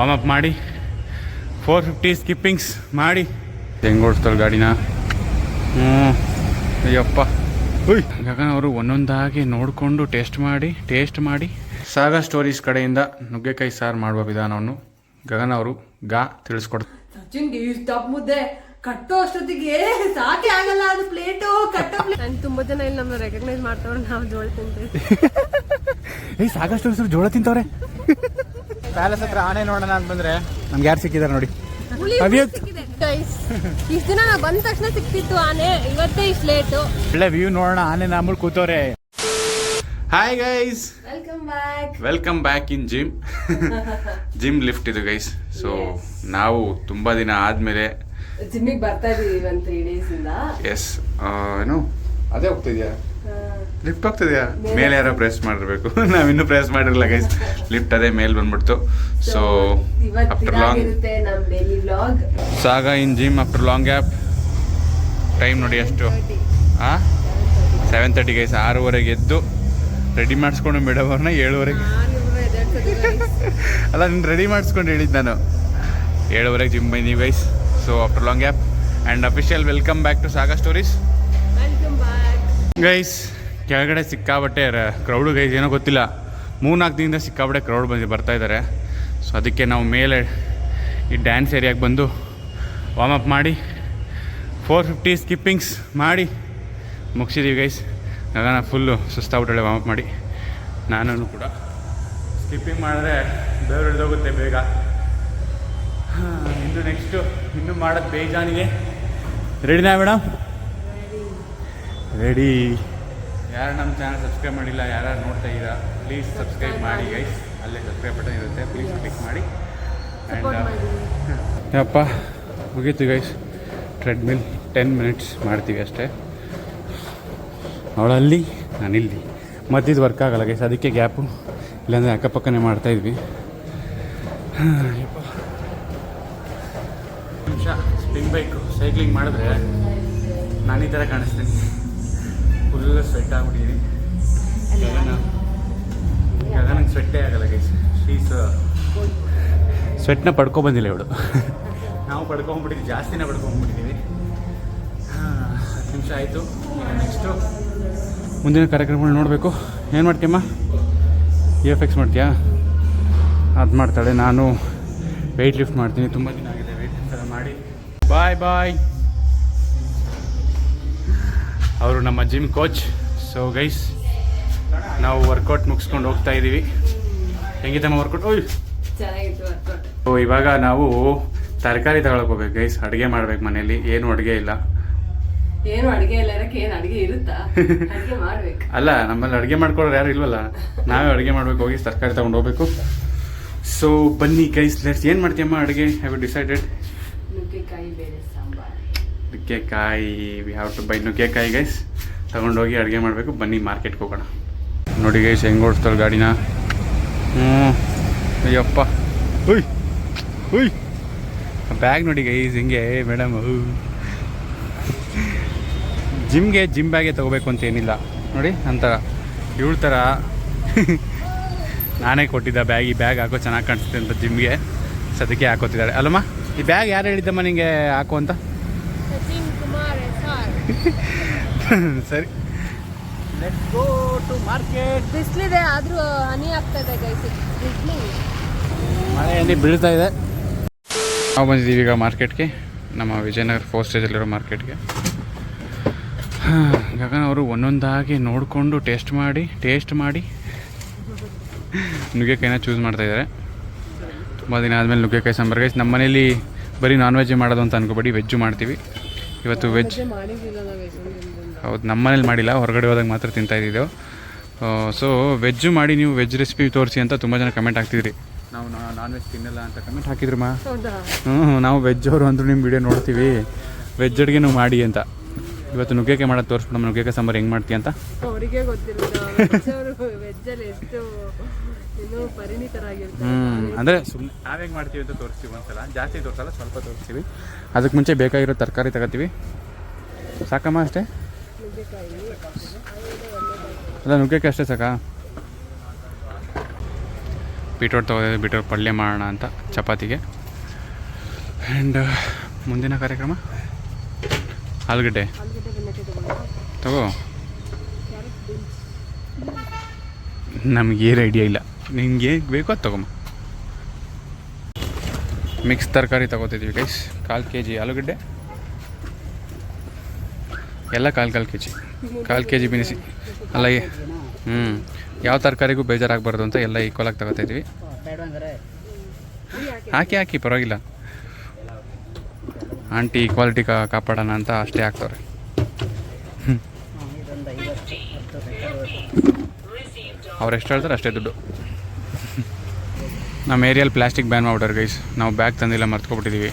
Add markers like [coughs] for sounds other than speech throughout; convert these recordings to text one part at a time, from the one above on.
Warm up ಮಾಡಿ. Four fifty skippings ಮಾಡಿ. ಹೆಂಗೆ ಓಡಿಸ್ತಾರೆ ಗಾಡಿನ. ಹ್ಞೂ. ಅಯ್ಯಪ್ಪ. ಉಯ್. ಗಗನ ಅವರು ಒಂದೊಂದಾಗಿ ನೋಡಿಕೊಂಡು ಟೇಸ್ಟ್ ಮಾಡಿ ಟೇಸ್ಟ್ ಮಾಡಿ. ಸಾಗರ್ ಸ್ಟೋರೀಸ್ ಕಡೆಯಿಂದ ನುಗ್ಗೆಕಾಯಿ ಸಾರು ಮಾಡುವ ವಿಧಾನವನ್ನು ಗಗನ ಅವರು ಗಾ ತಿಳಿಸ್ಕೊಡ್ತಾರೆ ಸಚಿನ್ಗೆ ಇಷ್ಟ ಮುದ್ದೆ ಕಟ್ಟೋ ಅಷ್ಟೊತ್ತಿಗೆ ಸಾಕೆ ಆಗಲ್ಲ ಅದು ಪ್ಲೇಟು ಕಟ್ಟೋ ಪ್ಲೇಟ್ ನಾನು ತುಂಬಾ ಜನ ಇಲ್ಲಿ ನಮ್ಮನ್ನ ರೆಕಗ್ನೈಸ್ ಮಾಡ್ತಾವ್ರೆ ನಾವು ಜೋಳ ತಿಂತೀವಿ. [laughs] ಏಯ್ ಸಾಕಷ್ಟು ಸ್ಟೋರೀಸ್ ಜೋಳ ತಿಂತವ್ರೆ? ಪ್ಯಾಲೇಸ್ ಹತ್ರ ಆನೆ ನೋಡೋಣ ಅಂತ ಬಂದ್ರೆ ನಮ್ಗೆ ಯಾರು ಸಿಕ್ಕಿದಾರೆ ನೋಡಿ. ಅಭಿಯುಕ್ತ್ ಇಷ್ಟ ದಿನ ನಾವು ಬಂದ ತಕ್ಷಣ ಸಿಕ್ತಿತ್ತು ಆನೆ ಇವತ್ತೇ ಇಷ್ಟು ಲೇಟು ಒಳ್ಳೆ ವ್ಯೂ ನೋಡೋಣ ಆನೆ ನಾಮೂಲ್ ಕೂತವ್ರೆ. Hi guys welcome back welcome back in gym gym lift ಇದು ಗೈಸ್ ಸೊ ನಾವು ತುಂಬಾ ದಿನ ಆದ್ಮೇಲೆ ಜಿಮ್ಮಿಗೆ ಬರ್ತಾ ಇದೀವಿ ಒಂದು ತ್ರೀ ಡೇಸ್ ಇಂದ ಎಸ್ ಏನು? ಅದೇ ಹೋಗ್ತಿದ್ಯಾ ಲಿಫ್ಟ್ ಹೋಗ್ತಿದ್ಯಾ ಮೇಲೆ ಯಾರೋ ಪ್ರೆಸ್ ಮಾಡಿರ್ಬೇಕು. [laughs] ನಾವಿನ್ನೂ ಇನ್ನೂ ಪ್ರೆಸ್ ಮಾಡಿರಲ್ಲ ಗೈಸ್ ಲಿಫ್ಟ್ ಅದೇ ಮೇಲೆ ಬಂದ್ಬಿಡ್ತು. So after long Saga in gym after long gap time ನೋಡಿ ಅಷ್ಟು. ಹಾಂ ಸೆವೆನ್ ತರ್ಟಿ ಗೈಸ್ ಆರೂವರೆಗೆ ಎದ್ದು ರೆಡಿ ಮಾಡಿಸ್ಕೊಂಡು ಮೇಡಮ್ ಅವ್ರನ್ನ ಏಳುವರೆಗೆ. [laughs] ಅಲ್ಲ ನೀನು ರೆಡಿ ಮಾಡಿಸ್ಕೊಂಡು ಹೇಳಿದ್ದು ನಾನು. ಏಳುವರೆಗೆ ಜಿಮ್ ಬಂದೀವಿ guys so after long gap and official welcome back to Saga stories guys, ಕೆಳಗಡೆ ಸಿಕ್ಕಾಬಟ್ಟೆ ಕ್ರೌಡು ಗೈಸ್, ಏನೋ ಗೊತ್ತಿಲ್ಲ. ಮೂರ್ನಾಲ್ಕು ದಿನದಿಂದ ಸಿಕ್ಕಾಬಟ್ಟೆ ಕ್ರೌಡ್ ಬಂದು, ಬರ್ತಾ ಇದ್ದಾರೆ ಸೊ ಅದಕ್ಕೆ ನಾವು ಮೇಲೆ ಈ ಡ್ಯಾನ್ಸ್ ಏರಿಯಾಗೆ ಬಂದು ವಾಮಪ್ ಮಾಡಿ ಫೋರ್ ಫಿಫ್ಟಿ ಸ್ಕಿಪ್ಪಿಂಗ್ಸ್ ಮಾಡಿ ಮುಗಿಸಿದ್ದೀವಿ ಗೈಸ್. ನಗನ ಫುಲ್ಲು ಸುಸ್ತಾಗ್ಬಿಟ್ಟಳೆ ವಾರ್ಮ್ ಅಪ್ ಮಾಡಿ. ನಾನು ಕೂಡ ಸ್ಕಿಪ್ಪಿಂಗ್ ಮಾಡಿದ್ರೆ ಬೇರೆ ಹಿಡಿದೋಗುತ್ತೆ ಬೇಗ. ಇನ್ನು ನೆಕ್ಸ್ಟು ಇನ್ನೂ ಮಾಡೋದು ಬೇಜಾನಿಗೆ. ರೆಡಿನಾ ಮೇಡಮ್ ರೆಡಿ ಯಾರು ನಮ್ಮ ಚಾನಲ್ ಸಬ್ಸ್ಕ್ರೈಬ್ ಮಾಡಿಲ್ಲ ಯಾರು ನೋಡ್ತಾ ಇದ್ದೀರಾ ಪ್ಲೀಸ್ ಸಬ್ಸ್ಕ್ರೈಬ್ ಮಾಡಿ ಗೈಸ್ ಅಲ್ಲೇ ಸಬ್ಸ್ಕ್ರೈಬ್ ಬಟನ್ ಇರುತ್ತೆ ಪ್ಲೀಸ್ ಕ್ಲಿಕ್ ಮಾಡಿ. ಆ್ಯಂಡ್ [laughs] ಯಪ್ಪ ಮುಗೀತು ಗೈಸ್ ಟ್ರೆಡ್ಮಿಲ್ ಟೆನ್ ಮಿನಿಟ್ಸ್ ಮಾಡ್ತೀವಿ ಅಷ್ಟೇ. ಅವಳಲ್ಲಿ ನಾನಿಲ್ಲಿ. ಮತ್ತಿದು ವರ್ಕ್ ಆಗಲ್ಲ ಗೈಸ್ ಅದಕ್ಕೆ ಗ್ಯಾಪು ಇಲ್ಲಾಂದರೆ ಅಕ್ಕಪಕ್ಕನೇ ಮಾಡ್ತಾಯಿದ್ವಿ ನಿಮಿಷ ಸ್ಪಿನ್ ಬೈಕು ಸೈಕ್ಲಿಂಗ್ ಮಾಡಿದ್ರೆ ನಾನು ಈ ಥರ ಕಾಣಿಸ್ತೀನಿ. ಫುಲ್ ಸ್ವೆಟ್ ಆಗ್ಬಿಟ್ಟಿದ್ದೀನಿ ಗಗನ ಗಗನಕ್ಕೆ ಸ್ವೆಟ್ಟೇ ಆಗಲ್ಲ ಗೈಸ್ ಶೀಸ್ ಸ್ವೆಟ್ನ ಪಡ್ಕೊ ಬಂದಿಲ್ಲ ಇವಳು. ನಾವು ಪಡ್ಕೊಂಬಿಟ್ಟಿದ್ವಿ ಜಾಸ್ತಿನೇ ಪಡ್ಕೊಂಬಿಟ್ಟಿದ್ದೀವಿ ಹತ್ತು ನಿಮಿಷ ಆಯಿತು. ನೆಕ್ಸ್ಟು ಮುಂದಿನ ಕಾರ್ಯಕ್ರಮಗಳು ನೋಡಬೇಕು. ಏನು ಮಾಡ್ತೀಯಮ್ಮ? ಇ ಎಫ್ ಎಕ್ಸ್ ಮಾಡ್ತೀಯಾ? ಅದು ಮಾಡ್ತಾಳೆ. ನಾನು ವೆಯ್ಟ್ ಲಿಫ್ಟ್ ಮಾಡ್ತೀನಿ. ತುಂಬ ದಿನ ಆಗಿದೆ ವೆಯ್ಟ್ ಲಿಫ್ಟ್ ಎಲ್ಲ ಮಾಡಿ. ಬಾಯ್ ಬಾಯ್ ಅವರು ನಮ್ಮ ಜಿಮ್ ಕೋಚ್ ಸೊ ಗೈಸ್ ನಾವು ವರ್ಕೌಟ್ ಮುಗಿಸ್ಕೊಂಡು ಹೋಗ್ತಾ ಇದ್ದೀವಿ ನಮ್ಮ ವರ್ಕೌಟ್ ಓಯ್! ಸೊ ಇವಾಗ ನಾವು ತರಕಾರಿ ತಗೊಳಕ್ ಹೋಗ್ಬೇಕು ಗೈಸ್ ಅಡುಗೆ ಮಾಡ್ಬೇಕು ಮನೇಲಿ ಏನು ಅಡುಗೆ ಇಲ್ಲ. ಏನು ಅಡಿಗೆ ಇಲ್ಲ ಇರಕ್ಕೆ ಏನ್ ಅಡಿಗೆ ಇರುತ್ತಾ? ಅಡಿಗೆ ಮಾಡ್ಬೇಕು. [laughs] ಅಲ್ಲ ನಮ್ಮಲ್ಲಿ ಅಡುಗೆ ಮಾಡ್ಕೊಳ್ಳೋರು ಯಾರು ಇಲ್ವಲ್ಲ? ನಾವೇ ಅಡುಗೆ ಮಾಡ್ಬೇಕು ಹೋಗಿ ತರಕಾರಿ ತಗೊಂಡು ಹೋಗ್ಬೇಕು. ಸೊ ಬನ್ನಿ ಗೈಸ್ ಲೆಟ್ಸ್ ಏನು ಮಾಡ್ತೀಯಮ್ಮ ಅಡುಗೆ? ಹ್ಯಾವ್ ಡಿಸೈಡೆಡ್ ನುಗ್ಗೆಕಾಯಿ ಬೇಳೆ ಸಾಂಬಾರ್ ನುಗ್ಗೆಕಾಯಿ ವಿ ಹ್ಯಾವ್ ಟು ಬೈ ನುಗ್ಗೆಕಾಯಿ ಗೈಸ್ ತಗೊಂಡೋಗಿ ಅಡುಗೆ ಮಾಡಬೇಕು. ಬನ್ನಿ ಮಾರ್ಕೆಟ್ಗೆ ಹೋಗೋಣ. ನೋಡಿ ಗೈಸ್ ಹೆಂಗೆ ಓಡಿಸ್ತಾರೆ ಗಾಡಿನ. ಹ್ಞೂ ಅಯ್ಯಪ್ಪ. ಹುಯ್ ಹುಯ್ ಬ್ಯಾಗ್ ನೋಡಿ ಗೈಸ್ ಹಿಂಗೆ ಮೇಡಮ್ ಜಿಮ್ಗೆ ಜಿಮ್ ಬ್ಯಾಗೇ ತೊಗೋಬೇಕು ಅಂತ ಏನಿಲ್ಲ. ನೋಡಿ ನಂತರ ಇವಳ ಥರ. ನಾನೇ ಕೊಟ್ಟಿದ್ದ ಬ್ಯಾಗ್ ಈ ಬ್ಯಾಗ್ ಹಾಕೋ ಚೆನ್ನಾಗಿ ಕಾಣಿಸುತ್ತೆ ಅಂತ ಜಿಮ್ಗೆ ಸದ್ಯಕ್ಕೆ ಹಾಕೋತಿದ್ದಾಳೆ ಅಲ್ಲಮ್ಮ ಈ ಬ್ಯಾಗ್ ಯಾರು ಹೇಳಿದ್ದಮ್ಮ ನಿಂಗೆ ಹಾಕು ಅಂತ ಸಚಿನ್ ಕುಮಾರ್ ಎಸ್ ಆರ್ [laughs] ಸರಿ. ಲೆಟ್ಸ್ ಗೋ ಟು ಮಾರ್ಕೆಟ್ ಬಿಸಿಲಿದೆ ಆದ್ರೂ ಹನಿ ಆಗ್ತಾ ಇದೆ ಗೈಸ್ ಬಿಸಿಲು. ಮಳೆ ಎಣ್ಣೆ ಬೀಳ್ತಾ ಇದೆ. ನಾವು ಬಂದಿದ್ದೀವಿ ಈಗ ಮಾರ್ಕೆಟ್ಗೆ. ನಮ್ಮ ವಿಜಯನಗರ ಫೋರ್ ಸ್ಟೇಜಲ್ಲಿರೋ ಮಾರ್ಕೆಟ್ಗೆ. [sighs] ಗಗನ ಅವರು ಒಂದೊಂದಾಗಿ ನೋಡಿಕೊಂಡು ಟೇಸ್ಟ್ ಮಾಡಿ ಟೇಸ್ಟ್ ಮಾಡಿ. ನುಗ್ಗೆಕಾಯಿನ ಚೂಸ್ ಮಾಡ್ತಾ ಇದ್ದಾರೆ. ತುಂಬ ದಿನ ಆದಮೇಲೆ ನುಗ್ಗೆಕಾಯಿ ಸಾಂಬಾರು. ಗೈಸ್ ನಮ್ಮ ಮನೇಲಿ ಬರೀ ನಾನ್ ವೆಜ್ ಮಾಡೋದು ಅಂತ ಅನ್ಕೋಬೇಡಿ ವೆಜ್ಜು ಮಾಡ್ತೀವಿ. ಇವತ್ತು ವೆಜ್. ನಾವು ಹೌದು ನಮ್ಮ ಮನೇಲಿ ಮಾಡಿಲ್ಲ ಹೊರಗಡೆ ಹೋದಾಗ ಮಾತ್ರ ತಿಂತಾ ಇದ್ದಿದ್ದೆವು ಸೊ ವೆಜ್ಜು ಮಾಡಿ ನೀವು ವೆಜ್ ರೆಸಿಪಿ ತೋರಿಸಿ ಅಂತ ತುಂಬ ಜನ ಕಮೆಂಟ್ ಹಾಕ್ತಿದ್ರಿ. ನಾವು ನಾನ್ ವೆಜ್ ತಿನ್ನಲ್ಲ ಅಂತ ಕಮೆಂಟ್ ಹಾಕಿದ್ರು ಮಾ ಹೌದಾ? ಹ್ಞೂ ನಾವು ವೆಜ್ ಅವರು ಅಂದರೂ ನಿಮ್ಮ ವಿಡಿಯೋ ನೋಡ್ತೀವಿ. ವೆಜ್ ಅಡುಗೆನೂ ಮಾಡಿ ಅಂತ. ಇವತ್ತು ನುಗ್ಗೆಕಾಯಿ ಮಾಡೋದು ತೋರಿಸ್ಬಿಡಮ್ಮ ನುಗ್ಗೆಕಾಯಿ ಸಾಂಬಾರು ಹೆಂಗೆ ಮಾಡ್ತೀಯ ಅಂತ. ಅವರಿಗೆ ಗೊತ್ತಿರೋದು ಹ್ಞೂ ಅಂದರೆ ಸುಮ್ಮನೆ ನಾವೇಗೆ ಮಾಡ್ತೀವಿ ಅಂತ ತೋರಿಸ್ತೀವಿ ಒಂದ್ಸಲ. ಜಾಸ್ತಿ ತೋರಿಸಲ್ಲ ಸ್ವಲ್ಪ ತೋರಿಸ್ತೀವಿ. ಅದಕ್ಕೆ ಮುಂಚೆ ಬೇಕಾಗಿರೋ ತರಕಾರಿ ತಗೋತೀವಿ. ಸಾಕಮ್ಮ ಅಷ್ಟೇ? ಅಲ್ಲ ನುಗ್ಗೆಕಾಯಿ ಅಷ್ಟೇ ಸಾಕಾ? ಬೀಟ್ರೋಟ್ ತಗೋದಿದೆ ಬೀಟ್ರೋಟ್ ಪಲ್ಯ ಮಾಡೋಣ ಅಂತ ಚಪಾತಿಗೆ. ಆ್ಯಂಡ್ ಮುಂದಿನ ಕಾರ್ಯಕ್ರಮ? ಆಲೂಗಡ್ಡೆ. ತಗೋ ನಮ್ಗೆ ಏನು ತಗೋ. ನಮಗೇನು ಐಡಿಯಾ ಇಲ್ಲ. ನಿಂಗೆ ಏನು ಬೇಕೋ ಅದು ತಗೊಂಬ. ಮಿಕ್ಸ್ ತರಕಾರಿ ತಗೋತಿದ್ವಿ ಗೈಸ್ ಕಾಲು ಕೆ ಜಿ ಆಲೂಗಡ್ಡೆ. ಎಲ್ಲ ಕಾಲು ಕಾಲು ಕೆ ಜಿ ಕಾಲು ಕೆ ಜಿ ಬಿನಿಸಿ ಅಲ್ಲ ಹ್ಞೂ ಯಾವ ತರಕಾರಿಗೂ ಬೇಜಾರಾಗಬಾರ್ದು ಅಂತ ಎಲ್ಲ ಈಕ್ವಲಾಗಿ ತಗೋತಾ ಇದ್ವಿ ಹಾಕಿ ಹಾಕಿ, ಪರವಾಗಿಲ್ಲ. ಆಂಟಿ ಕ್ವಾಲಿಟಿ ಕಾಪಾಡೋಣ ಅಂತ ಅಷ್ಟೇ ಹಾಕ್ತವ್ರೆ ಅವ್ರು ಎಷ್ಟು ಹೇಳ್ತಾರೆ ಅಷ್ಟೇ ದುಡ್ಡು. ನಮ್ಮ ಏರಿಯಲ್ಲಿ ಪ್ಲಾಸ್ಟಿಕ್ ಬ್ಯಾನ್ ಮಾಡ್ಬಿಟ್ಟಾರೆ ಗೈಸ್ ನಾವು ಬ್ಯಾಗ್ ತಂದಿಲ್ಲ ಮರ್ತ್ಕೊಬಿಟ್ಟಿದ್ದೀವಿ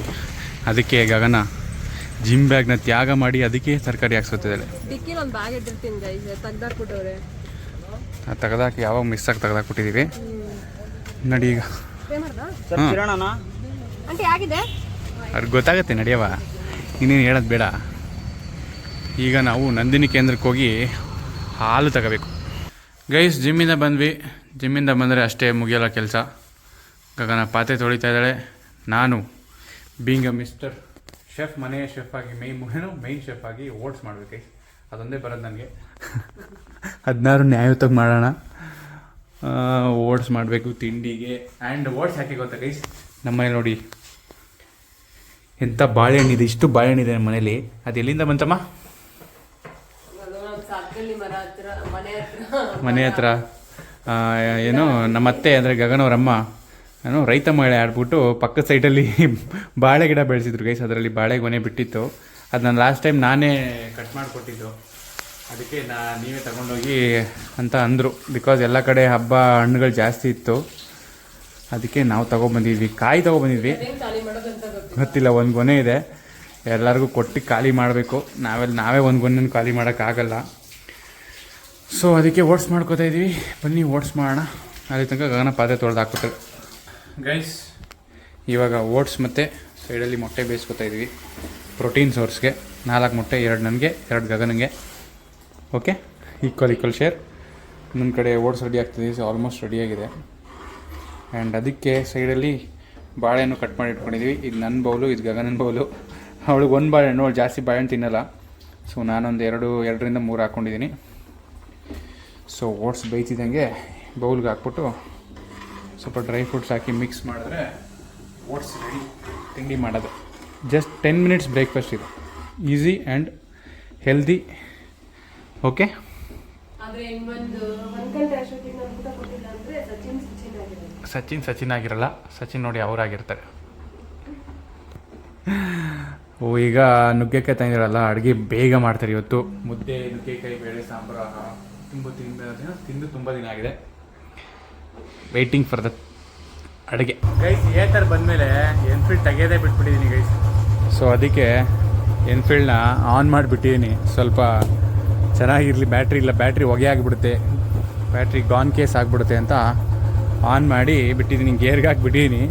ಅದಕ್ಕೆ ಗಗನ ಜಿಮ್ ಬ್ಯಾಗ್ನ ತ್ಯಾಗ ಮಾಡಿ ಅದಕ್ಕೆ ತರಕಾರಿ ಹಾಕ್ಸ್ಕೊತಿದ್ದಾಳೆ. ತೆಗ್ದಾಕಿ ಯಾವಾಗ ಮಿಸ್ ಆಗಿ ತೆಗ್ದಾಕ್ಬಿಟ್ಟಿದ್ದೀವಿ ನಡಿ ಈಗ. ಅವ್ರಿಗೆ ಗೊತ್ತಾಗತ್ತೆ ನಡೆಯವ ಇನ್ನೇನು ಹೇಳೋದು ಬೇಡ. ಈಗ ನಾವು ನಂದಿನಿ ಕೇಂದ್ರಕ್ಕೆ ಹೋಗಿ ಹಾಲು ತಗೋಬೇಕು. ಗೈಸ್ ಜಿಮ್ಮಿಂದ ಬಂದ್ವಿ. ಜಿಮ್ಮಿಂದ ಬಂದರೆ ಅಷ್ಟೇ ಮುಗಿಯಲ್ಲ ಕೆಲಸ. ಗಗನ ಪಾತ್ರೆ ತೊಳಿತಾ ಇದ್ದಾಳೆ. ನಾನು ಬೀಂಗ್ ಅ ಮಿಸ್ಟರ್ ಶೆಫ್ ಮನೆಯ ಶೆಫ್ ಆಗಿ ಮೈನ್ ಏನು ಮೈನ್ ಶೆಫ್ ಆಗಿ ಓಟ್ಸ್ ಮಾಡ್ಬೇಕು. ಅದೊಂದೇ ಬರೋದು ನನಗೆ. ಹದಿನಾರು ನ್ಯಾಯಯುತವಾಗಿ ಮಾಡೋಣ. ಓಟ್ಸ್ ಮಾಡಬೇಕು ತಿಂಡಿಗೆ. ಆ್ಯಂಡ್ ಓಟ್ಸ್ ಯಾಕೆ ಗೊತ್ತಾ ಗೈಸ್ ನಮ್ಮನೆ ನೋಡಿ ಎಂಥ ಬಾಳೆಹಣ್ಣಿದೆ, ಇಷ್ಟು ಬಾಳೆಹಣ್ಣಿದೆ ನಮ್ಮ ಮನೇಲಿ. ಅದು ಎಲ್ಲಿಂದ ಬಂತಮ್ಮ? ಮನೆ ಹತ್ರ. ಏನು ನಮ್ಮ ಅತ್ತೆ ಅಂದರೆ ಗಗನ್ ಏನು ರೈತ ಮಹಿಳೆ ಆಡ್ಬಿಟ್ಟು ಪಕ್ಕದ ಸೈಡಲ್ಲಿ ಬಾಳೆ ಗಿಡ ಬೆಳೆಸಿದ್ರು ಗೈಸ್ ಅದರಲ್ಲಿ ಬಾಳೆ ಗೊನೆ ಬಿಟ್ಟಿತ್ತು. ಅದು ನಾನು ಲಾಸ್ಟ್ ಟೈಮ್ ನಾನೇ ಕಟ್ ಮಾಡಿಕೊಟ್ಟಿದ್ದು. ಅದಕ್ಕೆ ನಾ ನೀವೇ ತಗೊಂಡೋಗಿ ಅಂತ ಅಂದರು. ಬಿಕಾಸ್ ಎಲ್ಲ ಕಡೆ ಹಬ್ಬ, ಹಣ್ಣುಗಳು ಜಾಸ್ತಿ ಇತ್ತು. ಅದಕ್ಕೆ ನಾವು ತಗೊಬಂದಿದ್ವಿ. ಕಾಯಿ ತಗೊಬಂದಿದ್ವಿ. ಗೊತ್ತಿಲ್ಲ, ಒಂದು ಗೊನೆ ಇದೆ. ಎಲ್ಲರಿಗೂ ಕೊಟ್ಟು ಖಾಲಿ ಮಾಡಬೇಕು. ನಾವೆಲ್ಲ ನಾವೇ ಒಂದು ಗೊನೆನ ಖಾಲಿ ಮಾಡೋಕ್ಕಾಗಲ್ಲ ಸೊ ಅದಕ್ಕೆ ಓಟ್ಸ್ ಮಾಡ್ಕೋತಾ ಇದ್ವಿ. ಬನ್ನಿ, ಓಟ್ಸ್ ಮಾಡೋಣ. ಅಲ್ಲಿ ತನಕ ಗಗನ ಪಾತ್ರೆ ತೊಳೆದು ಹಾಕ್ಕೊತಾರೆ ಗೈಸ್ ಇವಾಗ ಓಟ್ಸ್ ಮತ್ತು ಸೈಡಲ್ಲಿ ಮೊಟ್ಟೆ ಬೇಯಿಸ್ಕೊತಾ ಇದ್ದೀವಿ. ಪ್ರೋಟೀನ್ ಸೋರ್ಸ್ಗೆ. ನಾಲ್ಕು ಮೊಟ್ಟೆ, ಎರಡು ನನಗೆ, ಎರಡು ಗಗನಿಗೆ. ಓಕೆ ಈಕ್ವಲ್ ಈಕ್ವಲ್ ಶೇರ್ ನನ್ನ ಕಡೆ ಓಟ್ಸ್ ರೆಡಿ ಆಗ್ತಿದೆ ಸೊ ಆಲ್ಮೋಸ್ಟ್ ರೆಡಿಯಾಗಿದೆ ಆ್ಯಂಡ್ ಅದಕ್ಕೆ ಸೈಡಲ್ಲಿ ಬಾಳೆಹಣ್ಣು ಕಟ್ ಮಾಡಿ ಇಟ್ಕೊಂಡಿದ್ವಿ. ಇದು ನನ್ನ ಬೌಲು ಇದು ಗಗನನ ಬೌಲು ಅವಳಿಗೆ ಒಂದು ಬಾಳೆಹಣ್ಣು ಅವಳು ಜಾಸ್ತಿ ಬಾಳೆಹಣ್ಣು ತಿನ್ನಲ್ಲ. ಸೊ ನಾನೊಂದು ಎರಡು, ಎರಡರಿಂದ ಮೂರು ಹಾಕ್ಕೊಂಡಿದ್ದೀನಿ ಸೊ ಓಟ್ಸ್ ಬೇಯ್ತಿದ್ದಂಗೆ ಬೌಲ್ಗೆ ಹಾಕ್ಬಿಟ್ಟು ಸ್ವಲ್ಪ ಡ್ರೈ ಫ್ರೂಟ್ಸ್ ಹಾಕಿ ಮಿಕ್ಸ್ ಮಾಡಿದ್ರೆ ಓಟ್ಸ್ ರೆಡಿ ತಿಂಡಿ ಮಾಡೋದು. ಜಸ್ಟ್ ಟೆನ್ ಮಿನಿಟ್ಸ್ ಬ್ರೇಕ್ಫಾಸ್ಟ್ ಇದು. Easy and healthy okay Sachin Sachin ಆಗಿರಲ್ಲ. ಸಚಿನ್ ನೋಡಿ ಅವರಾಗಿರ್ತಾರೆ ಓ ಈಗ ನುಗ್ಗೆಕಾಯಿ ತಂದಿರಲ್ಲ ಅಡುಗೆ ಬೇಗ ಮಾಡ್ತಾರೆ ಇವತ್ತು. ಮುದ್ದೆ ನುಗ್ಗೆಕಾಯಿ ಬೇಳೆ ಸಾಂಬಾರು ತುಂಬ ತಿಂದ ದಿನ ತಿಂದು ತುಂಬ ದಿನ ಆಗಿದೆ. ವೆಯ್ಟಿಂಗ್ ಫಾರ್ ದ ಅಡುಗೆ. ಗೈಸ್ ಏ ಥರ ಬಂದಮೇಲೆ ಎನ್ಫೀಲ್ಡ್ ತೆಗೆಯೋದೇ ಬಿಟ್ಬಿಟ್ಟಿದ್ದೀನಿ ಗೈಸ್ ಸೊ ಅದಕ್ಕೆ ಎನ್ಫೀಲ್ಡ್ನ ಆನ್ ಮಾಡಿಬಿಟ್ಟಿದ್ದೀನಿ ಸ್ವಲ್ಪ ಚೆನ್ನಾಗಿರಲಿ ಬ್ಯಾಟ್ರಿ ಇಲ್ಲ ಬ್ಯಾಟ್ರಿ ಹೊಗೆ ಆಗಿಬಿಡುತ್ತೆ. ಬ್ಯಾಟ್ರಿ ಗಾನ್ ಕೇಸ್ ಆಗಿಬಿಡುತ್ತೆ ಅಂತ ಆನ್ ಮಾಡಿ ಬಿಟ್ಟಿದ್ದೀನಿ ಗೇರ್ಗೆ ಹಾಕಿಬಿಟ್ಟಿದ್ದೀನಿ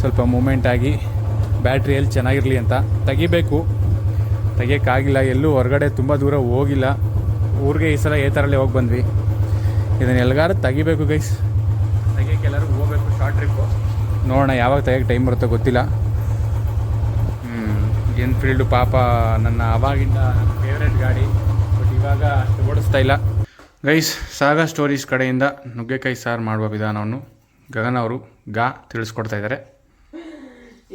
ಸ್ವಲ್ಪ ಮೂಮೆಂಟ್ ಆಗಿ ಬ್ಯಾಟ್ರಿ ಎಲ್ಲಿ ಚೆನ್ನಾಗಿರಲಿ ಅಂತ ತೆಗಿಬೇಕು. ತೆಗಿಯೋಕ್ಕಾಗಿಲ್ಲ ಎಲ್ಲೂ ಹೊರಗಡೆ ತುಂಬ ದೂರ ಹೋಗಿಲ್ಲ. ಊರಿಗೆ ಈ ಸಲ ಏ ಥರಲ್ಲೇ ಹೋಗಿ ಬಂದ್ವಿ. ಇದನ್ನು ಎಲ್ಗಾರು ತೆಗಿಬೇಕು ಗೈಸ್ ತೆಗಿಯೋಕೆ ಎಲ್ಲರೂ ಹೋಗ್ಬೇಕು ಶಾರ್ಟ್ ಟ್ರಿಪ್ಪು ನೋಡೋಣ ಯಾವಾಗ ತೆಗಿಯೋಕೆ ಟೈಮ್ ಬರುತ್ತೋ ಗೊತ್ತಿಲ್ಲ. ಎನ್ಫೀಲ್ಡು ಪಾಪ ನನ್ನ ಅವಾಗಿಂದ ನನ್ನ ಫೇವ್ರೆಟ್ ಗಾಡಿ ಬಟ್ ಇವಾಗ ಅಷ್ಟು ಓಡಿಸ್ತಾ ಇಲ್ಲ. ಗೈಸ್ ಸಾಗಾ ಸ್ಟೋರೀಸ್ ಕಡೆಯಿಂದ ನುಗ್ಗೆಕಾಯಿ ಸಾರು ಮಾಡುವ ವಿಧಾನವನ್ನು ಗಗನ್ ಅವರು ಗಾ ತಿಳಿಸ್ಕೊಡ್ತಾ ಇದ್ದಾರೆ.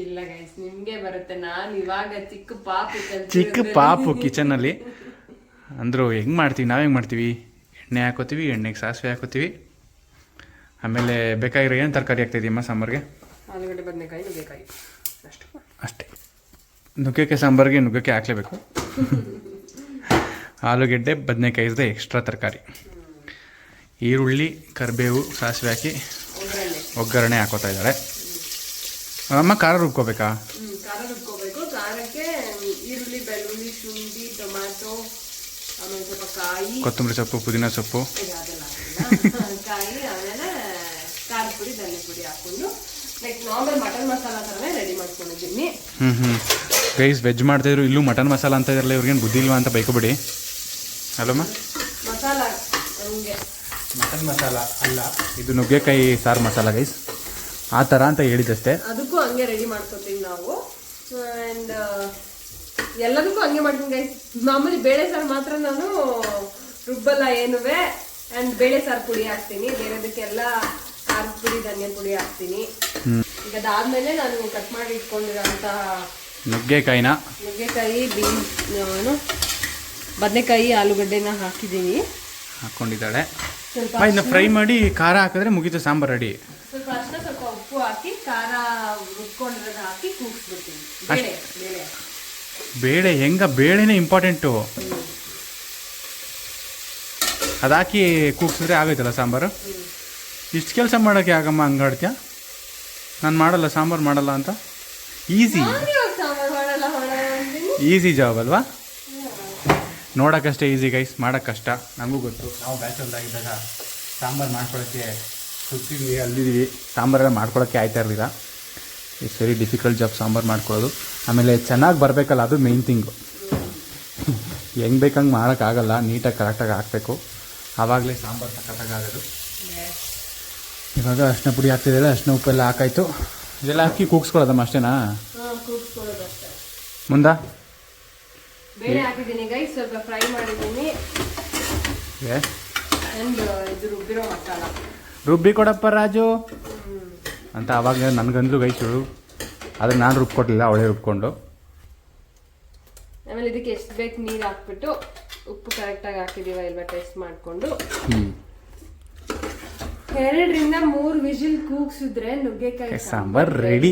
ಇಲ್ಲ ಗೈಸ್ ನಿಮಗೆ ಬರುತ್ತೆ. ನಾನು ಇವಾಗ ಚಿಕ್ಕ ಪಾಪು ಚಿಕ್ಕ ಪಾಪು ಕಿಚನಲ್ಲಿ ಅಂದರು ಹೆಂಗೆ ಮಾಡ್ತೀವಿ? ನಾವು ಹೆಂಗೆ ಮಾಡ್ತೀವಿ? ಎಣ್ಣೆ ಹಾಕೋತೀವಿ ಎಣ್ಣೆಗೆ ಸಾಸಿವೆ ಹಾಕೋತೀವಿ. ಆಮೇಲೆ ಬೇಕಾಗಿರೋ ಏನು ತರಕಾರಿ ಹಾಕ್ತಾಯಿದ್ದೀಮ್ಮ ಸಾಂಬಾರಿಗೆ? ಆಲೂಗಡ್ಡೆ ಬದನೆಕಾಯಿ ನುಗ್ಗೆಕಾಯಿ. ಅಷ್ಟು. ಅಷ್ಟೇ. ನುಗ್ಗೆಕಾಯಿ ಸಾಂಬಾರಿಗೆ ನುಗ್ಗೆಕಾಯಿ ಹಾಕಲೇಬೇಕು. [laughs] ಆಲೂಗೆಡ್ಡೆ ಬದನೆಕಾಯಿ ಇದೆ ಎಕ್ಸ್ಟ್ರಾ ತರಕಾರಿ. ಈರುಳ್ಳಿ ಕರಿಬೇವು ಸಾಸಿವೆ ಹಾಕಿ ಒಗ್ಗರಣೆ. ಹಾಕೋತಾ ಇದ್ದಾರೆ. ಅಮ್ಮ ಖಾರ ರುಬ್ಕೋಬೇಕಾ? ಖಾರ ರುಬ್ಕೋಬೇಕು. ಖಾರಕ್ಕೆ ಈರುಳ್ಳಿ ಬೆಳ್ಳುಳ್ಳಿ ಶುಂಠಿ ಟೊಮ್ಯಾಟೊ ಆಮೇಲೆ ಸ್ವಲ್ಪ ಕಾಯಿ. ಕೊತ್ತಂಬರಿ ಸೊಪ್ಪು ಪುದೀನ ಸೊಪ್ಪು. [laughs] ಕಾಯಿ ಆಮೇಲೆ ಖಾರ ಪುಡಿ ಧನಿಯ ಪುಡಿ ಹಾಕೊಂಡು ಲೈಕ್ ನಾರ್ಮಲ್ ಮಟನ್ ಮಸಾಲ ಥರನೇ ರೆಡಿ ಮಾಡ್ಕೊಂಡಿದ್ದೀನಿ ಹ್ಞೂ ಹ್ಞೂ ಗೈಸ್ ವೆಜ್ ಮಾಡ್ತಾಯಿದ್ರು ಇಲ್ಲೂ ಮಟನ್ ಮಸಾಲ ಅಂತ ಇದ್ರಲ್ಲ ಇವ್ರಿಗೇನು ಬುದ್ಧಿ ಇಲ್ವಾ ಅಂತ ಬೈಕೊಬಿಡಿ. ಹಲೋ ಮಸಾಲ ಮಟನ್ ಮಸಾಲ ಅಲ್ಲ. ಇದು ನುಗ್ಗೆಕಾಯಿ ಸಾರು ಮಸಾಲ ಗೈಸ್ ಆ ಥರ ಅಂತ ಹೇಳಿದಷ್ಟೇ. ಅದಕ್ಕೂ ಹಂಗೆ ರೆಡಿ ಮಾಡ್ಕೋತೀವಿ ನಾವು. ಆ್ಯಂಡ್ ಎಲ್ಲದಕ್ಕೂ ಹಂಗೆ ಮಾಡ್ತೀನಿ ಗೈಸ್ ಮಾಮೂಲಿ ಬೇಳೆ ಸಾರು ಮಾತ್ರ ನಾನು ರುಬ್ಬಲ್ಲ ಏನುವೆ. ಅಂಡ್ ಬೇಳೆ ಸಾರು ಪುಡಿ ಹಾಕ್ತೀನಿ. ಬೇರೆದಕ್ಕೆಲ್ಲ ಪುಡಿ ಧನಿಯಾ ಪುಡಿ ಹಾಕ್ತೀನಿ. ಈಗ ಅದಾದ್ಮೇಲೆ ನಾನು ಕಟ್ ಮಾಡಿ ಇಟ್ಕೊಂಡಿರೋಂತಹ ನುಗ್ಗೆಕಾಯಿನ? ನುಗ್ಗೆಕಾಯಿ ಬೀನ್ಸ್ ಏನು ಬದನೆಕಾಯಿ ಆಲೂಗಡ್ಡೆನ ಹಾಕಿದ್ದೀನಿ. ಹಾಕೊಂಡಿದ್ದಾಳೆ. ಸ್ವಲ್ಪ ಇನ್ನು ಫ್ರೈ ಮಾಡಿ ಖಾರ ಹಾಕಿದ್ರೆ ಮುಗಿತು ಸಾಂಬಾರು ರೆಡಿ. ಸ್ವಲ್ಪ ಅರ್ಶಿನ ಸ್ವಲ್ಪ ಉಪ್ಪು ಹಾಕಿ ಖಾರ ರುಬ್ಕೊಂಡಿರೋದು ಹಾಕಿ ಕೂಗಿಸ್ಬಿಡ್ತೀನಿ. ಬೇಳೆ ಬೇಳೆ. ಬೇಳೆ ಹೆಂಗ? ಬೇಳೆನೇ ಇಂಪಾರ್ಟೆಂಟು ಅದಾಕಿ ಕೂಗ್ಸಿದ್ರೆ ಆಗೋಯ್ತಲ್ಲ ಸಾಂಬಾರು? ಇಷ್ಟು ಕೆಲಸ ಮಾಡೋಕ್ಕೆ ಆಗಮ್ಮ ಹಂಗಾಡ್ತೀಯ ನಾನು ಮಾಡಲ್ಲ, ಸಾಂಬಾರು ಮಾಡಲ್ಲ ಅಂತ? ಈಸಿ ಈಸಿ ಜಾಬ್ ಅಲ್ವಾ? ನೋಡೋಕ್ಕಷ್ಟೇ ಈಸಿ ಗೈಸ್ ಮಾಡೋಕ್ಕೆ ಕಷ್ಟ ನನಗೂ ಗೊತ್ತು. ನಾವು ಬ್ಯಾಚಲ್ದಾಗಿದ್ದಾಗ ಸಾಂಬಾರು ಮಾಡ್ಕೊಳ್ಳೋಕ್ಕೆ ಸುತ್ತಿದ್ವಿ ಅಲ್ಲಿದ್ದೀವಿ ಸಾಂಬಾರೆಲ್ಲ ಮಾಡ್ಕೊಳ್ಳೋಕ್ಕೆ ಆಯ್ತಾ ಇರಲಿಲ್ಲ. It's very difficult job sambar ಮಾಡ್ಕೊಳ್ಳೋದು. ಆಮೇಲೆ ಚೆನ್ನಾಗಿ ಬರಬೇಕಲ್ಲ, ಅದು ಮೇಯ್ನ್ ಥಿಂಗು ಹೆಂಗೆ ಬೇಕಂಗೆ ಮಾಡೋಕ್ಕಾಗಲ್ಲ, ನೀಟಾಗಿ ಕರೆಕ್ಟಾಗಿ ಹಾಕಬೇಕು. ಆವಾಗಲೇ ಸಾಂಬಾರು ಸಖತ್ತಾಗಿ ಆಗೋದು. ಇವಾಗ ಅರ್ಶಿನ ಪುಡಿ ಹಾಕ್ತಿದ್ದೆಲ್ಲ ಅರ್ಶಿನ ಉಪ್ಪೆಲ್ಲ ಹಾಕಾಯ್ತು. ಇದೆಲ್ಲ ಹಾಕಿ ಕೂಗ್ಸ್ಕೊಳ್ಳೋದಮ್ಮ ಅಷ್ಟೇನಾ ಮುಂದ ಕೂಗಿಸ್ಕೊಳ್ಳೋದು ಅಷ್ಟೇ. ಮುಂದಾ? ಬೇಳೆ ಹಾಕಿದ್ದೀನಿ ಗೈ ಸ್ವಲ್ಪ ಫ್ರೈ ಮಾಡಿದ್ದೀನಿ. ಏ ಅಂಡ್ ಇದು ರುಬ್ಬಿರೋ ಮಸಾಲ. ರುಬ್ಬಿ ಕೊಡಪ್ಪ ರಾಜು. ಅಂತ ಅವಾಗ ನನಗಂದ್ರು ಗೈಸಳು ಆದರೆ ನಾನು ರುಬ್ಕೊಟ್ಟಿಲ್ಲ ಅವಳೇ ರುಬ್ಕೊಂಡು. ಆಮೇಲೆ ಇದಕ್ಕೆ ಎಷ್ಟು ಬೇಕು ನೀರು ಹಾಕ್ಬಿಟ್ಟು ಉಪ್ಪು ಕರೆಕ್ಟಾಗಿ ಹಾಕಿದೀವ ಇಲ್ವಾ ಟೇಸ್ಟ್ ಮಾಡಿಕೊಂಡು. ಹ್ಞೂ ಎರಡರಿಂದ ಮೂರು ವಿಜಿಲ್ ಕೂಗ್ಸಿದ್ರೆ ನುಗ್ಗೆಕಾಯಿ ಸಾಂಬಾರ್ ರೆಡಿ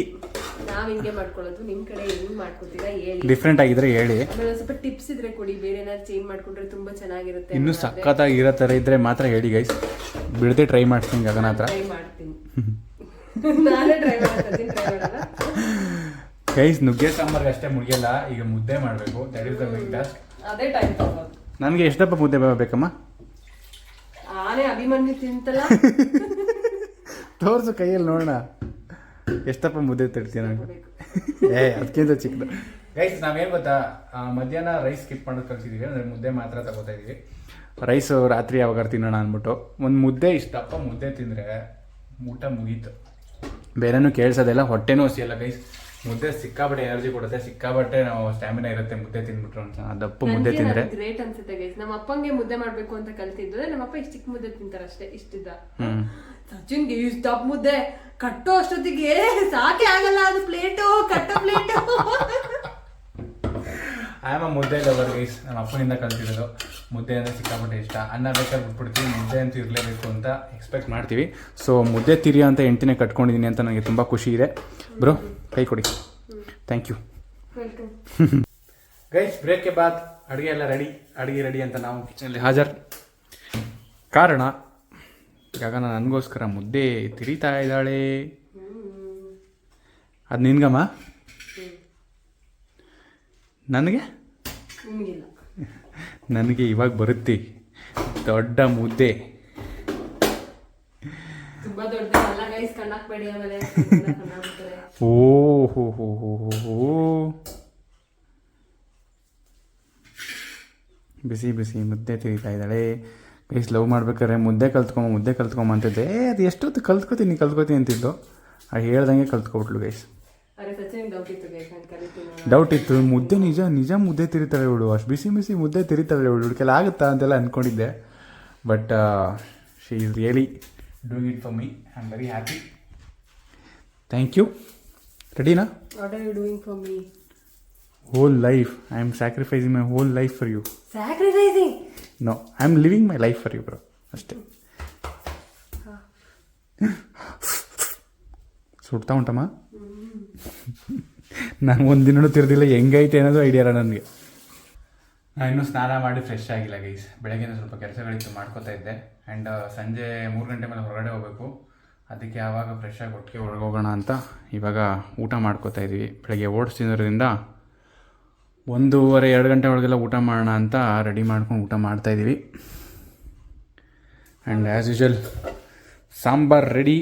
ನಾವ್ ಹಿಂಗೆ ಮಾಡ್ಕೊಳ್ಳೋದು. ನಿಮ್ ಕಡೆ ಹೆಂಗ್ ಮಾಡ್ಕೊತೀರಾ? ಹೇಳಿ. ಡಿಫ್ರೆಂಟ್ ಆಗಿದ್ರೆ ಹೇಳಿ. ಆಮೇಲೆ ಒಂದ್ ಸ್ವಲ್ಪ ಟಿಪ್ಸ್ ಇದ್ರೆ ಕೊಡಿ. ಬೇರೆ ಏನಾದ್ರು ಚೇಂಜ್ ಮಾಡ್ಕೊಂಡ್ರೆ ತುಂಬಾ ಚೆನ್ನಾಗಿರುತ್ತೆ ಇನ್ನೂ ಸಖತ್ತಾಗಿ ಇರೋ ಥರ ಇದ್ರೆ ಮಾತ್ರ ಹೇಳಿ ಗೈಸ್ ಬಿಡದೆ ಟ್ರೈ ಮಾಡ್ತೀನಿ ಗಗನ ಹತ್ರ. ಟ್ರೈ ಮಾಡ್ತೀನಿ. ನಾನೇ ಟ್ರೈ ಮಾಡ್ತೀನಿ ಟ್ರೈ ಮಾಡಲ್ಲ. ಗೈಸ್ ನುಗ್ಗೆ ಸಾಂಬಾರ್ಗೆ ಅಷ್ಟೇ ಮುಗಿಯಲ್ಲ ಈಗ ಮುದ್ದೆ ಮಾಡಬೇಕು. That is the main task ಅದೇ ಟೈಮ್ ನನಗೆ ಎಷ್ಟಪ್ಪ ಮುದ್ದೆ ಬೇಕಮ್ಮ? ಆನೆ ಅಭಿಮನ್ಯು ತಿಂತಲ್ಲ? [laughs] ತೋರಿಸು ಕೈಯಲ್ಲಿ ನೋಡೋಣ. ಎಷ್ಟಪ್ಪ ಮುದ್ದೆ ತಡ್ತೀನಿ ನಾನು ಏ ಅದಕ್ಕಿಂತ ಚಿಕ್ಕದು. ಗೈಸ್ ನಾವೇನು ಗೊತ್ತಾ? ಆ, ಮಧ್ಯಾಹ್ನ ರೈಸ್ ಸ್ಕಿಪ್ ಮಾಡೋದು ಕಲ್ತಿದ್ದೀವಿ ಅಂದರೆ ಮುದ್ದೆ ಮಾತ್ರ ತಗೋತಾ ಇದೀವಿ. ರೈಸು ರಾತ್ರಿ ಯಾವಾಗ ತಿನ್ನೋಣ ಅಂದ್ಬಿಟ್ಟು. ಒಂದು ಮುದ್ದೆ ಇಷ್ಟಪ್ಪ ಮುದ್ದೆ ತಿಂದರೆ ಊಟ ಮುಗೀತು. ಬೇರೆನೂ ಕೇಳಿಸೋದೆಲ್ಲ ಹೊಟ್ಟೆನೂ ಹಸಿಯಲ್ಲ ಗೈಸ್ ಮುದ್ದೆ ಸಿಕ್ಕಾಬಟ್ಟೆ ಎನರ್ಜಿ ಕೊಡುತ್ತೆ ಸಿಕ್ಕಾಬಟ್ಟೆ ನಾವು ಸ್ಟ್ಯಾಮಿನಾ ಇರುತ್ತೆ ಮುದ್ದೆ ತಿಂದ್ಬಿಟ್ರು ಅಂತ. ದಪ್ಪ ಮುದ್ದೆ ತಿಂದ್ರೆ? ಗ್ರೇಟ್ ಅನ್ಸುತ್ತೆ ಗೈಸ್ ನಮ್ಮ ಅಪ್ಪಂಗೆ ಮುದ್ದೆ ಮಾಡ್ಬೇಕು ಅಂತ ಕಲ್ತಿದ್ದು ನಮ್ಮ ಅಪ್ಪ ಇಷ್ಟು ಚಿಕ್ಕ ಮುದ್ದೆ ತಿಂತಾರ ಅಷ್ಟೇ ಇಷ್ಟಿದ್ದ. ಸಚಿನ್ಗೆ ಇಷ್ಟ ದಪ್ಪ ಮುದ್ದೆ ಕಟ್ಟೋ ಅಷ್ಟೊತ್ತಿಗೆ ಸಾಕೆ ಆಗಲ್ಲ ಅದು ಪ್ಲೇಟು ಕಟ್ಟೋ ಪ್ಲೇಟು [laughs] ಆಯಮ್ಮ ಮುದ್ದೆ ಲವರ್ ಗೈಸ್ ನಮ್ಮ ಅಪ್ಪನಿಂದ ಕಲ್ತಿರೋದು. ಮುದ್ದೆ ಅಂದರೆ ಸಿಕ್ಕಾಪಟ್ಟೆ ಇಷ್ಟ. ಅನ್ನ ಬೇಕಾದ್ರೆ ಬಿಟ್ಬಿಡ್ತೀವಿ. ಮುದ್ದೆ ಅಂತೂ ಇರಲೇಬೇಕು ಅಂತ ಎಕ್ಸ್ಪೆಕ್ಟ್ ಮಾಡ್ತೀವಿ. ಸೊ ಮುದ್ದೆ ತಿರಿಯೋ ಅಂತ ಹೆಂಡ್ತಿನೇ ಕಟ್ಕೊಂಡಿದ್ದೀನಿ ಅಂತ ನನಗೆ ತುಂಬ ಖುಷಿ ಇದೆ. ಬ್ರೋ ಕೈ ಕೊಡಿ. ಥ್ಯಾಂಕ್ ಯು ಗೈಸ್ ಬ್ರೇಕ್ಗೆ ಬಾತ್ ಅಡುಗೆ ಎಲ್ಲ ರೆಡಿ ಅಡುಗೆ ರೆಡಿ ಅಂತ ನಾವು ಕಿಚನಲ್ಲಿ ಹಾಜರ್. ಕಾರಣ ಗಗನ ನನಗೋಸ್ಕರ ಮುದ್ದೆ ತಿರಿತಾ ಇದ್ದಾಳೆ. ಅದು ನಿನ್ಗಮ್ಮ? ನನಗೆ? ನಿಮ್ಗಿಲ್ಲ ನನಗೆ ಇವಾಗ ಬರುತ್ತೆ. ದೊಡ್ಡ ಮುದ್ದೆ. ತುಂಬಾ ದೊಡ್ಡ ಅಲ್ಲ ಗೈಸ್ ಕಣ್ಣಾಕ್ಬೇಡಿ ಆಮೇಲೆ ಕಣ್ಣಾಕ್ಬಿಡ್ತಾರೆ ಓ ಹೋ ಹೋ ಹೋ ಬಿಸಿ ಬಿಸಿ ಮುದ್ದೆ ತೆಗಿತಾ ಇದ್ದಾಳೆ. ಗೈಸ್ ಲವ್ ಮಾಡ್ಬೇಕಾದ್ರೆ ಮುದ್ದೆ ಕಲ್ತ್ಕೊಂಬ ಮುದ್ದೆ ಕಲ್ತ್ಕೊಂಬ ಅಂತಿದ್ದೆ. ಅದು ಎಷ್ಟೊತ್ತು ಕಲ್ತ್ಕೋತೀನಿ ಕಲ್ತ್ಕೋತೀನಿ ಅಂತಿದ್ದು. ಅದು ಹೇಳ್ದಂಗೆ ಕಲ್ತ್ಕೊಬಿಟ್ಲು ಗೈಸ್ ಡೌಟ್ ಇತ್ತು ಮುದ್ದೆ ನಿಜ ನಿಜ ಮುದ್ದೆ ತಿರಿತಾಳೆ ಇವಳು. ಅಷ್ಟು ಬಿಸಿ ಬಿಸಿ ಮುದ್ದೆ ತಿರಿತಾಳೆ ಇವಳು. ಹುಡುಕೆಲ್ಲ ಆಗುತ್ತಾ ಅಂತೆಲ್ಲ ಅಂದ್ಕೊಂಡಿದ್ದೆ but she is really doing it for me I am very happy thank you ರೆಡಿನಾ what are you doing for me whole life I am sacrificing my whole life for you. Sacrificing no I am living my life for you bro ಅಷ್ಟೇ. [laughs] ಸುಡ್ತಾ ಉಂಟಮ್ಮ? [laughs] ನಾನು ಒಂದಿನೂ ತಿರ್ದಿಲ್ಲ, ಹೆಂಗೈತೆ ಅನ್ನೋದು idea ನನಗೆ. ನಾನು ಇನ್ನೂ ಸ್ನಾನ ಮಾಡಿ ಫ್ರೆಶ್ ಆಗಿಲ್ಲ ಗೈಸ್ ಬೆಳಗ್ಗೆನೇ ಸ್ವಲ್ಪ ಕೆಲಸಗಳಿತ್ತು, ಮಾಡ್ಕೋತಾ ಇದ್ದೆ. ಆ್ಯಂಡ್ ಸಂಜೆ ಮೂರು ಗಂಟೆ ಮೇಲೆ ಹೊರಗಡೆ ಹೋಗಬೇಕು. ಅದಕ್ಕೆ ಆವಾಗ ಫ್ರೆಶ್ ಆಗಿ ಒಟ್ಟಿಗೆ ಹೊರಗೋಗೋಣ ಅಂತ ಇವಾಗ ಊಟ ಮಾಡ್ಕೋತಾ ಇದ್ವಿ. ಬೆಳಗ್ಗೆ ಓಡಿಸ್ತಿರೋದ್ರಿಂದ ಒಂದೂವರೆ, ಎರಡು ಗಂಟೆ ಒಳಗೆಲ್ಲ ಊಟ ಮಾಡೋಣ ಅಂತ ರೆಡಿ ಮಾಡ್ಕೊಂಡು ಊಟ ಮಾಡ್ತಾ ಇದ್ದೀವಿ. And as usual sambar ready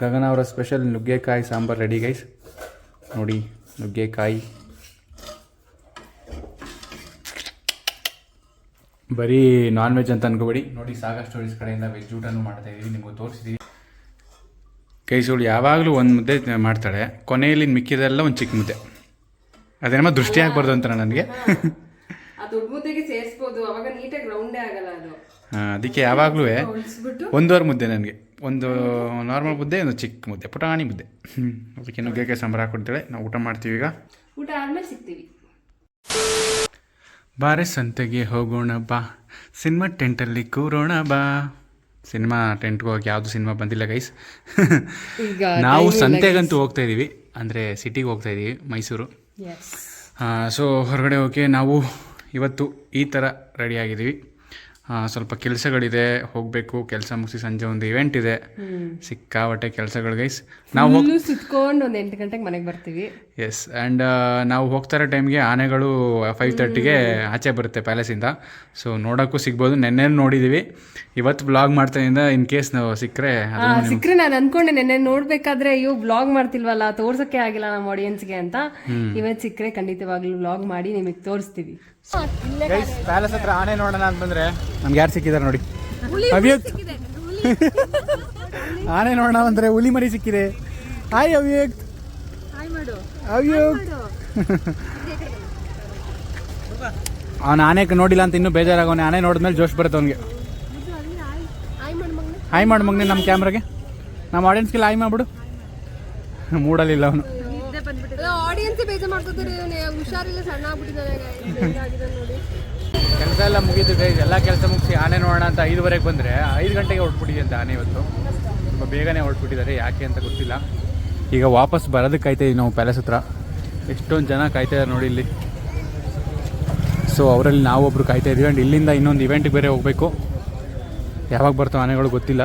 Gagana ಅವರ ಸ್ಪೆಷಲ್ ನುಗ್ಗೆಕಾಯಿ ಸಾಂಬಾರ್ ರೆಡಿ ಗೈಸ್ ನೋಡಿ ನುಗ್ಗೆಕಾಯಿ. ಬರೀ ನಾನ್ ವೆಜ್ ಅಂತ ಅನ್ಕೋಬೇಡಿ. ನೋಡಿ ಸಾಗರ್ ಸ್ಟೋರೀಸ್ ಕಡೆಯಿಂದ ವೆಜ್ ಊಟನೂ ಮಾಡ್ತಾ ಇದ್ದೀವಿ ನಿಮಗೆ ತೋರಿಸಿದ್ದೀವಿ ಕೈಸುಗಳು ಯಾವಾಗಲೂ ಒಂದು ಮುದ್ದೆ ಮಾಡ್ತಾಳೆ. ಕೊನೆಯಲ್ಲಿ ಮಿಕ್ಕಿದೆಲ್ಲ ಒಂದು ಚಿಕ್ಕ ಮುದ್ದೆ. ಅದೇನಮ್ಮ ದೃಷ್ಟಿ ಆಗ್ಬಾರ್ದು ಅಂತ ನನಗೆ ಹಾಂ ಅದಕ್ಕೆ ಯಾವಾಗಲೂ ಒಂದೂವರೆ ಮುದ್ದೆ ನನಗೆ. ಒಂದು ನಾರ್ಮಲ್ ಮುದ್ದೆ ಒಂದು ಚಿಕ್ಕ ಮುದ್ದೆ ಪುಟಾಣಿ ಮುದ್ದೆ. ಅದಕ್ಕೆ ನುಗ್ಗೆಕಾಯಿ ಸಾಂಬಾರು ಹಾಕ್ಕೊಡ್ತಾಳೆ ನಾವು ಊಟ ಮಾಡ್ತೀವಿ ಈಗ. ಊಟ ಆದ್ಮೇಲೆ ಸಿಗ್ತೀವಿ. ಬಾರೆ ಸಂತೆಗೆ ಹೋಗೋಣ ಬಾ. ಸಿನಿಮಾ ಟೆಂಟಲ್ಲಿ ಕೂರೋಣ ಬಾ. ಸಿನಿಮಾ ಟೆಂಟ್ಗೆ ಹೋಗಿ ಯಾವುದು ಸಿನಿಮಾ ಬಂದಿಲ್ಲ ಗೈಸ್ ನಾವು ಸಂತೆಗಂತೂ ಹೋಗ್ತಾ ಇದ್ದೀವಿ ಅಂದರೆ ಸಿಟಿಗೆ ಹೋಗ್ತಾ ಇದ್ದೀವಿ ಮೈಸೂರು. ಸೊ ಹೊರಗಡೆ ಹೋಗಿ ನಾವು ಇವತ್ತು ಈ ಥರ ರೆಡಿ ಆಗಿದ್ದೀವಿ. ಆ, ಸ್ವಲ್ಪ ಕೆಲಸಗಳಿದೆ ಹೋಗಬೇಕು ಕೆಲಸ ಮುಗಿಸಿ ಸಂಜೆ ಒಂದು ಇವೆಂಟ್ ಇದೆ. ಸಿಕ್ಕಾಬಟ್ಟೆ ಕೆಲಸಗಳು ಗೈಸ್ ನಾವು ಸುತ್ಕೊಂಡು ಒಂದು ಎಂಟು ಗಂಟೆಗೆ ಮನೆಗೆ ಬರ್ತೀವಿ. ಎಸ್ ಆ್ಯಂಡ್ ನಾವು ಹೋಗ್ತಾ ಇರೋ ಟೈಮ್ಗೆ ಆನೆಗಳು ಫೈವ್ ತರ್ಟಿಗೆ ಆಚೆ ಬರುತ್ತೆ ಪ್ಯಾಲೇಸಿಂದ ಸೊ ನೋಡೋಕ್ಕೂ ಸಿಗ್ಬೋದು. ನೆನ್ನೆ ನೋಡಿದ್ದೀವಿ ಇವತ್ತು ಬ್ಲಾಗ್ ಮಾಡ್ತಾಯಿಂದ ಇನ್ ಕೇಸ್ ನಾವು ಸಿಕ್ಕರೆ ಸಿಕ್ಕರೆ ನಾನು ಅನ್ಕೊಂಡೆ ನೆನ್ನೆ ನೋಡಬೇಕಾದ್ರೆ ಅಯ್ಯೋ ಬ್ಲಾಗ್ ಮಾಡ್ತಿಲ್ವಲ್ಲ ತೋರ್ಸೋಕ್ಕೆ ಆಗಿಲ್ಲ ನಮ್ಮ ಆಡಿಯನ್ಸ್ಗೆ ಅಂತ. ಇವತ್ತು ಸಿಕ್ಕರೆ ಖಂಡಿತವಾಗ್ಲೂ ಬ್ಲಾಗ್ ಮಾಡಿ ನಿಮಗೆ ತೋರಿಸ್ತೀವಿ. ಗೈಸ್ ಪ್ಯಾಲೇಸ್ ಹತ್ರ ಆನೆ ನೋಡೋಣ ಅಂತ ಬಂದ್ರೆ ನಮ್ಗೆ ಯಾರು ಸಿಕ್ಕಿದ್ದಾರೆ ನೋಡಿ. ಅವ್ಯಕ್ತ್ [laughs] ಆನೆ ನೋಡೋಣ ಅಂದ್ರೆ ಹುಲಿ ಮರಿ ಸಿಕ್ಕಿದೆ. ಹಾಯ್ ಅವಿಯಕ್ ಅವ್ಯಕ್ ಅವನ ಆನೆ ನೋಡಿಲ್ಲ ಅಂತ ಇನ್ನೂ ಬೇಜಾರಾಗವನೆ ಆನೆ ನೋಡಿದ್ಮೇಲೆ ಜೋಶ್ ಬರುತ್ತೆ ಅವನಿಗೆ. ಹಾಯ್ ಮಾಡು ಮಗ್ನೆ ನಮ್ಮ ಕ್ಯಾಮ್ರಾಗೆ ನಮ್ಮ ಆಡಿಯನ್ಸ್ಗೆಲ್ಲ ಹಾಯ್ ಮಾಡ್ಬಿಡು. ಮೂಡಲಿಲ್ಲ ಅವನು. ಆಡಿಯನ್ಸ್ ಬೇಜಾರ್ ಹುಷಾರಿಲ್ಲ ಸಣ್ಣ ಆಗ್ಬಿಟ್ಟಿದ್ದಾರೆ ನೋಡಿ. ಕೆಲಸ ಎಲ್ಲ ಮುಗಿದು ಗೈಸ್ ಎಲ್ಲ ಕೆಲಸ ಮುಗಿಸಿ ಆನೆ ನೋಡೋಣ ಅಂತ ಐದುವರೆಗೆ ಬಂದರೆ ಐದು ಗಂಟೆಗೆ ಹೊರಟ್ಬಿಟ್ಟಿದೆ ಅಂತ ಆನೆ ಇವತ್ತು. ತುಂಬ ಬೇಗನೆ ಹೊರಟ್ಬಿಟ್ಟಿದ್ದಾರೆ ಯಾಕೆ ಅಂತ ಗೊತ್ತಿಲ್ಲ. ಈಗ ವಾಪಸ್ ಬರೋದಕ್ಕೆ ಕಾಯ್ತಾ ಇದೀವಿ ನಾವು ಪ್ಯಾಲೇಸ್ ಹತ್ರ. ಎಷ್ಟೊಂದು ಜನ ಕಾಯ್ತಾ ಇದ್ದಾರೆ ನೋಡಿ ಇಲ್ಲಿ. ಸೊ ಅವರಲ್ಲಿ ನಾವೊಬ್ರು ಕಾಯ್ತಾ ಇದ್ದೀವಿ ಆ್ಯಂಡ್ ಇಲ್ಲಿಂದ ಇನ್ನೊಂದು ಇವೆಂಟ್ಗೆ ಬೇರೆ ಹೋಗಬೇಕು. ಯಾವಾಗ ಬರ್ತಾವೆ ಆನೆಗಳು ಗೊತ್ತಿಲ್ಲ.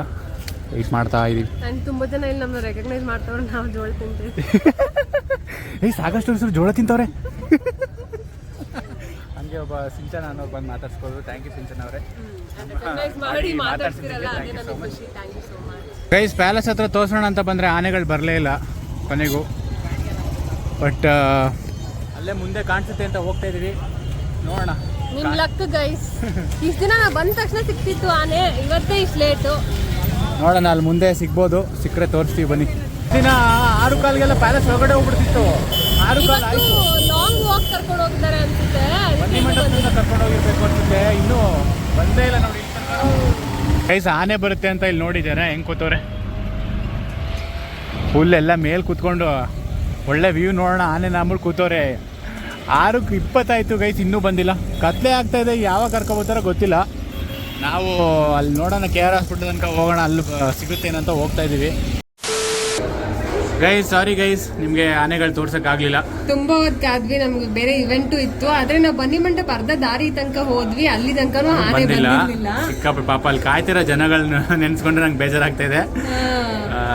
ವೆಯ್ಟ್ ಮಾಡ್ತಾ ಇದೀವಿ. ಅಂಡ್ ತುಂಬಾ ಜನ ಇಲ್ಲಿ ನಮ್ಮನ್ನ ರೆಕಗ್ನೈಸ್ ಮಾಡ್ತಾವ್ರೆ ನಾವು ಜೋಳ ತಿಂತೀವಿ. [laughs] ಏಯ್ ಸಾಕಷ್ಟು ಹೆಸರು ಜೋಳ ತಿಂತವ್ರೆ. [laughs] ಹಂಗೆ ಒಬ್ಬ ಸಿಂಚನ ಅನ್ನೋರು ಬಂದು ಮಾತಾಡ್ಸ್ಬೋದು ಥ್ಯಾಂಕ್ ಯು ಸಿಂಚನ ಅವರೇ. ಮಾಡಿ ಮಾತಾಡ್ತಿರಲ್ಲ ಅದೇ ನನಗೆ ಖುಷಿ. Thank you so much guys palace ಹತ್ರ ತೋರಿಸೋಣ ಅಂತ ಬಂದರೆ ಆನೆಗಳು ಬರಲೇ ಇಲ್ಲ ಕೊನೆಗೂ. ಬಟ್ ಅಲ್ಲೇ ಮುಂದೆ ಕಾಣಿಸುತ್ತೆ ಅಂತ ಹೋಗ್ತಾ ಇದೀವಿ. ನೋಡೋಣ. ನಿಮ್ ಲಕ್ ಗೈಸ್ ಇಷ್ಟು ದಿನ ನಾ ಬಂದ ತಕ್ಷಣ ಸಿಕ್ತಿತ್ತು ಆನೆ. ಇವತ್ತೇ ಇಷ್ಟು ಲೇಟು ನೋಡೋಣ ಅಲ್ಲಿ ಮುಂದೆ ಸಿಗ್ಬೋದು. ಸಿಕ್ಕರೆ ತೋರಿಸ್ತೀವಿ ಬನ್ನಿ. ದಿನ ಆರು ಕಾಲಿಗೆಲ್ಲ ಪ್ಯಾಲೇಸ್ ಒಳಗಡೆ ಹೋಗ್ಬಿಡ್ತಿತ್ತು. ಆರು ಕಾಲ್ ಆಯ್ತು. ಲಾಂಗ್ ವಾಕ್ ಕರ್ಕೊಂಡು ಹೋಗಿದ್ದಾರೆ ಅನ್ಸುತ್ತೆ. ಬನ್ನಿ ಮಂಟಪದಿಂದ ಕರ್ಕೊಂಡು ಹೋಗಿರ್ಬೇಕು ಅನ್ಸುತ್ತೆ. ಇನ್ನೂ ಬಂದೇ ಇಲ್ಲ ನೋಡಿ. ಗೈಸ್ ಆನೆ ಬರುತ್ತೆ ಅಂತ ಇಲ್ಲಿ ನೋಡಿದ್ದಾರೆ ಹೆಂಗ್ ಕೂತವ್ರೆ? ಫುಲ್ ಎಲ್ಲ ಮೇಲ್ ಕೂತ್ಕೊಂಡು ಒಳ್ಳೆ ವ್ಯೂ ನೋಡೋಣ ಆನೆ ನಾಂಬಿಟ್ಟು ಕೂತವ್ರೆ. ಆರಕ್ಕೆ ಇಪ್ಪತ್ತಾಯ್ತು ಗೈಸ್ ಇನ್ನೂ ಬಂದಿಲ್ಲ. ಕತ್ಲೆ ಆಗ್ತಾ ಇದೆ ಯಾವಾಗ ಕರ್ಕೊಬೋತಾರೋ ಗೊತ್ತಿಲ್ಲ. ನಾವು ಅಲ್ಲಿ ನೋಡೋಣ ಕೆ ಆರ್ ಹಾಸ್ಪಿಟಲ್ ತನಕ ಹೋಗೋಣ ಅಲ್ಲಿ ಸಿಗುತ್ತೆ ಅಂತ ಹೋಗ್ತಾ ಇದ್ದೀವಿ ಗೈಸ್ ಸಾರಿ ಗೈಸ್ ನಿಮಗೆ ಆನೆಗಳು ತೋರ್ಸೋಕ್ಕಾಗಲಿಲ್ಲ ತುಂಬಾ ಹೊತ್ತಾದ್ವಿ ನಮ್ಗೆ ಬೇರೆ ಇವೆಂಟು ಇತ್ತು. ಆದ್ರೆ ನಾವು ಬನ್ನಿ ಮಂಟಪ ಅರ್ಧ ದಾರಿ ತನಕ ಹೋದ್ವಿ ಅಲ್ಲಿ ತನಕನೂ ಆನೆ ಬಂದಿಲ್ಲ. ಪಾಪ ಅಲ್ಲಿ ಕಾಯ್ತಿರೋ ಜನಗಳನ್ನ [laughs] ನೆನ್ಸ್ಕೊಂಡ್ರೆ ನಂಗೆ ಬೇಜಾರಾಗ್ತಾ ಇದೆ.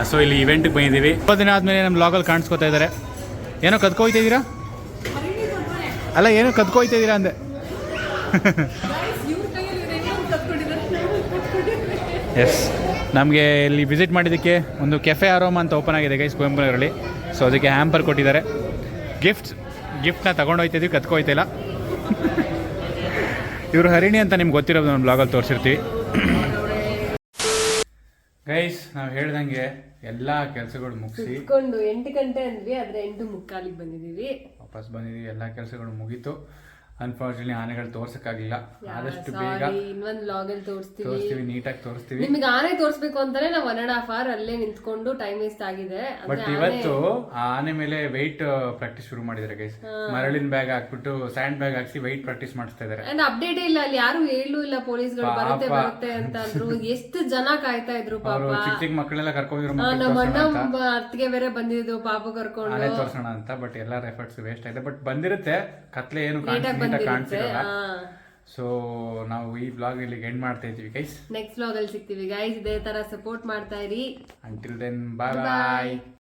ಸೊ ಇಲ್ಲಿ ಇವೆಂಟ್ಗೆ ಬಂದಿದ್ದೀವಿ ಇಪ್ಪತ್ತು ದಿನ ಆದ್ಮೇಲೆ ನಮ್ಮ ಲಾಗಲ್ಲಿ ಕಾಣಿಸ್ಕೊತಾ ಇದ್ದಾರೆ ಏನೋ ಕದ್ಕೋಯ್ತಾ ಇದ್ದೀರಾ ಅಲ್ಲ ಏನೋ ಕದ್ಕೋಯ್ತಾ ಇದ್ದೀರಾ ಅಂದೆ. ಎಸ್ ನಮಗೆ ಇಲ್ಲಿ ವಿಸಿಟ್ ಮಾಡಿದ್ದಕ್ಕೆ ಒಂದು ಕೆಫೆ ಆರೋಮ್ ಅಂತ ಓಪನ್ ಆಗಿದೆ ಗೈಸ್ ಕುವೆಂಪುನಗರಲ್ಲಿ ಸೊ ಅದಕ್ಕೆ ಹ್ಯಾಂಪರ್ ಕೊಟ್ಟಿದ್ದಾರೆ. ಗಿಫ್ಟ್ಸ್ ಗಿಫ್ಟ್ನ ತಗೊಂಡೋಗ್ತಿದ್ದೀವಿ ಕತ್ಕೋಯ್ತಿಲ್ಲ [laughs] ಇವರು ಹರಿಣಿ ಅಂತ ನಿಮ್ಗೆ ಗೊತ್ತಿರೋದು ನಮ್ಮ ಬ್ಲಾಗಲ್ಲಿ ತೋರಿಸಿರ್ತೀವಿ. ಗೈಸ್ [coughs] ನಾವು ಹೇಳ್ದಂಗೆ ಎಲ್ಲ ಕೆಲಸಗಳು ಮುಗಿಸಿ. ಎಂಟು ಗಂಟೆ ಅಂದ್ವಿ ಆದರೆ ಎಂಟು ಮುಕ್ಕಾಲಿಗೆ ಬಂದಿದೀವಿ ವಾಪಸ್ ಬಂದಿದ್ದೀವಿ ಎಲ್ಲ ಕೆಲಸಗಳು ಮುಗೀತು. ಅನ್ಫಾರ್ಚುನೇಟ್ಲಿ ಆನೆಗಳು ತೋರ್ಸಕ್ಕಾಗಿಲ್ಲ. ಆದಷ್ಟು ಬೇಗ ಇನ್ನೊಂದು ಇನ್ನೊಂದ್ ಲಾಗ್ ಅಲ್ಲಿ ತೋರಿಸ್ತೀವಿ. ತೋರಿಸ್ತೀವಿ ನೀಟಾಗಿ ತೋರಿಸ್ತೀವಿ. ನಿಮ್ಗೆ ಆನೆ ತೋರಿಸ್ಬೇಕು ಅಂತಾನೆ ನಾವು ಒನ್ ಅಂಡ್ ಹಾಫ್ ಅವರ್ ಅಲ್ಲೇ ನಿಂತ್ಕೊಂಡು ಟೈಮ್ ವೇಸ್ಟ್ ಆಗಿದೆ. ಬಟ್ ಇವತ್ತು ಆ ಆನೆ ಮೇಲೆ ವೆಯ್ಟ್ ಪ್ರಾಕ್ಟೀಸ್ ಶುರು ಮಾಡಿದ್ದಾರೆ ಗೈಸ್ ಮರಳಿನ ಬ್ಯಾಗ್ ಹಾಕ್ಬಿಟ್ಟು ಸ್ಯಾಂಡ್ ಬ್ಯಾಗ್ ಹಾಕ್ಸಿ ವೆಯ್ಟ್ ಪ್ರಾಕ್ಟೀಸ್ ಮಾಡಿಸ್ತಾ ಇದ್ದಾರೆ. ಅಂಡ್ ಅಪ್ಡೇಟ್ ಇಲ್ಲ ಅಲ್ಲಿ ಯಾರು ಹೇಳೂ ಇಲ್ಲ ಪೊಲೀಸ್ಗಳು ಬರುತ್ತೆ ಬರುತ್ತೆ ಅಂತ ಅಂದ್ರು. ಎಷ್ಟು ಜನ ಕಾಯ್ತಾ ಇದ್ರು ಪಾಪ. ಚಿಕ್ಕ ಚಿಕ್ಕ ಮಕ್ಕಳೆಲ್ಲ ಕರ್ಕೊಂಡಿರೋ ಮಕ್ಕಳು ನಮ್ಮ ಅಣ್ಣ ಅತ್ತಿಗೆ ಬೇರೆ ಬಂದಿದ್ದು ಪಾಪ ಕರ್ಕೊಂಡು. ಆನೆ ತೋರ್ಸೋಣ ಅಂತ ಬಟ್ ಎಲ್ಲರ ಎಫರ್ಟ್ಸ್ ವೇಸ್ಟ್ ಆಗಿದೆ. ಬಟ್ ಬಂದಿರುತ್ತೆ ಕತ್ಲೆ ಏನು ಲೇಟಾಗಿ ಬಂದಿರುತ್ತೆ ಕಾಣಿಸಿರಲ್ಲ. ಸೊ ನಾವು ಈ ಬ್ಲಾಗ್ ಇಲ್ಲಿ ಎಂಡ್ ಮಾಡ್ತಾ ಇದೀವಿ ಗೈಸ್ ನೆಕ್ಸ್ಟ್ ಬ್ಲಾಗ್ ಅಲ್ಲಿ ಸಿಗ್ತೀವಿ. ಗೈಸ್ ಇದೇ ತರ ಸಪೋರ್ಟ್ ಮಾಡ್ತಾ ಇರಿ. ಅಂಟಿಲ್ ದೆನ್ ಬಾಯ್ ಬಾಯ್